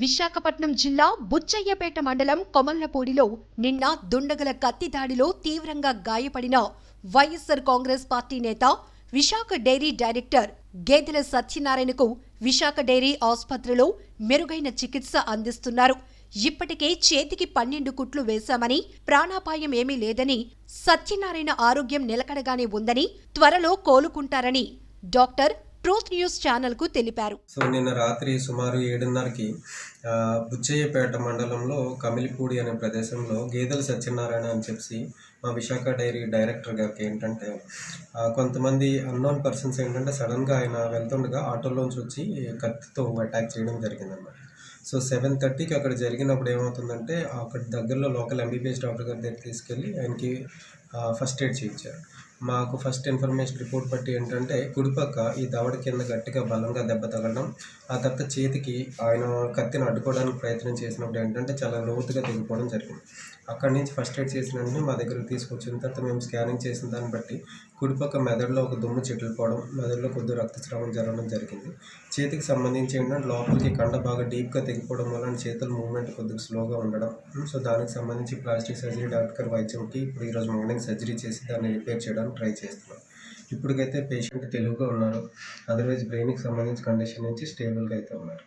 విశాఖపట్నం జిల్లా బుచ్చయ్యపేట మండలం కొమల్లపూడిలో నిన్న దుండగల కత్తి దాడిలో తీవ్రంగా గాయపడిన వైఎస్సార్ కాంగ్రెస్ పార్టీ నేత విశాఖ డైరీ డైరెక్టర్ గేదెల సత్యనారాయణకు విశాఖ డైరీ ఆసుపత్రిలో మెరుగైన చికిత్స అందిస్తున్నారు. ఇప్పటికే చేతికి పన్నెండు కుట్లు వేశామని ప్రాణాపాయం ఏమీ లేదని సత్యనారాయణ ఆరోగ్యం నిలకడగానే ఉందని త్వరలో కోలుకుంటారని డాక్టర్ ట్రూత్ న్యూస్ ఛానల్కు తెలిపారు. సో నిన్న రాత్రి సుమారు ఏడున్నరకి బుచ్చయ్యపేట మండలంలో కమిలిపూడి అనే ప్రదేశంలో గేదెల సత్యనారాయణ అని చెప్పి మా విశాఖ డైరీ డైరెక్టర్ గారికి ఏంటంటే కొంతమంది అన్నోన్ పర్సన్స్ ఏంటంటే సడన్గా ఆయన వెళ్తుండగా ఆటోలోంచి వచ్చి కత్తితో అటాక్ చేయడం జరిగిందన్నమాట. సో సెవెన్ థర్టీకి అక్కడ జరిగినప్పుడు ఏమవుతుందంటే అక్కడ దగ్గరలో లోకల్ ఎంబీబీఎస్ డాక్టర్ గారి దగ్గర తీసుకెళ్ళి ఆయనకి ఫస్ట్ ఎయిడ్ చేయించారు. మాకు ఫస్ట్ ఇన్ఫర్మేషన్ రిపోర్ట్ బట్టి ఏంటంటే కుడిపక్క ఈ దవడ కింద గట్టిగా బలంగా దెబ్బ తగలడం ఆ తర్వాత చేతికి ఆయన కత్తిని అడ్డుకోవడానికి ప్రయత్నం చేసినప్పుడు ఏంటంటే చాలా లోతుగా తెగిపోవడం జరిగింది. అక్కడి నుంచి ఫస్ట్ ఎయిడ్ చేసిన వెంటనే మా దగ్గరకు తీసుకొచ్చిన తర్వాత మేము స్కానింగ్ చేసిన దాన్ని బట్టి కుడిపక్క మెదడులో ఒక దుమ్ము చెట్లుపోవడం మెదడులో కొద్దిగా రక్తస్రావం జరగడం జరిగింది. చేతికి సంబంధించి ఏంటంటే లోపలికి కండ బాగా డీప్గా తెగిపోవడం వలన చేతుల మూవ్మెంట్ కొద్దిగా స్లోగా ఉండడం. సో దానికి సంబంధించి ప్లాస్టిక్ సర్జరీ డాక్టర్ వైద్యంకి ఇప్పుడు ఈరోజు మార్నింగ్ సర్జరీ చేసి దాన్ని రిపేర్ చేయడానికి ట్రై చేస్తున్నాం. ఇప్పటికైతే పేషెంట్ తెలుగుగా ఉన్నారు. అదర్వైజ్ బ్రెయిన్కి సంబంధించి కండిషన్ నుంచి స్టేబుల్గా అయితే ఉన్నారు.